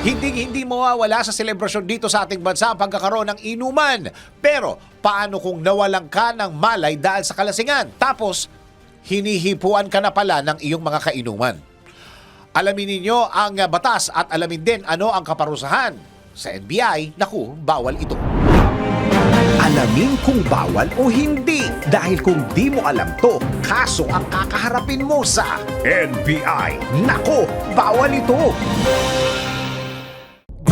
Hindi hindi mawawala sa selebrasyon dito sa ating bansa ang pagkakaroon ng inuman. Pero paano kung nawalan ka ng malay dahil sa kalasingan? Tapos hinihipuan ka na pala ng iyong mga kainuman. Alamin ninyo ang batas at alamin din ano ang kaparusahan. Sa NBI, naku, bawal ito. Alamin kung bawal o hindi. Dahil kung di mo alam to, kaso ang kakaharapin mo sa NBI. Nako, bawal ito.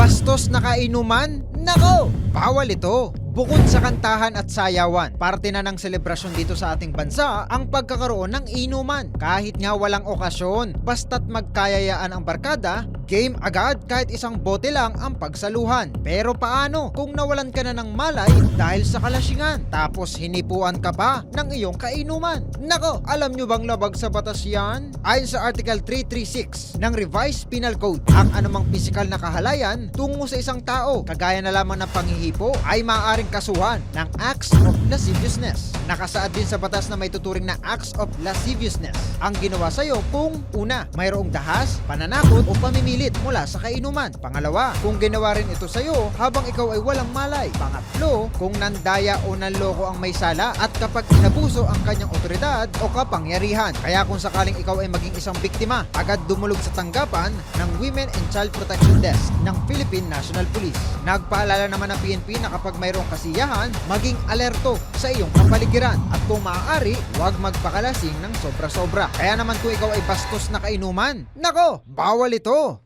Bastos na kainuman? Nako! Bawal ito! Bukod sa kantahan at sayawan, parte na ng selebrasyon dito sa ating bansa ang pagkakaroon ng inuman. Kahit nga walang okasyon, basta't magkayayaan ang barkada, game agad kahit isang bote lang ang pagsaluhan. Pero paano kung nawalan ka na ng malay dahil sa kalasingan? Tapos hinipuan ka pa ng iyong kainuman? Nako, alam nyo bang labag sa batas yan? Ayon sa Article 336 ng Revised Penal Code, ang anumang pisikal na kahalayan tungo sa isang tao, kagaya na lamang ng panghihipo, ay maaaring kasuhan ng acts of lasciviousness. Nakasaad din sa batas na may tuturing na acts of lasciviousness ang ginawa sa'yo kung una, mayroong dahas, pananakot o pamimilit mula sa kainuman. Pangalawa, kung ginawa rin ito sa'yo habang ikaw ay walang malay. Pangatlo, kung nandaya o nanloko ang may sala at kapag inabuso ang kanyang otoridad o kapangyarihan. Kaya kung sakaling ikaw ay maging isang biktima, agad dumulog sa tanggapan ng Women and Child Protection Desk ng Philippine National Police. Nagpaalala naman ng PNP na kapag mayroong kasiyahan, maging alerto sa iyong kapaligiran at kung maaari, huwag magpakalasing ng sobra-sobra. Kaya naman kung ikaw ay bastos na kainuman, nako, bawal ito!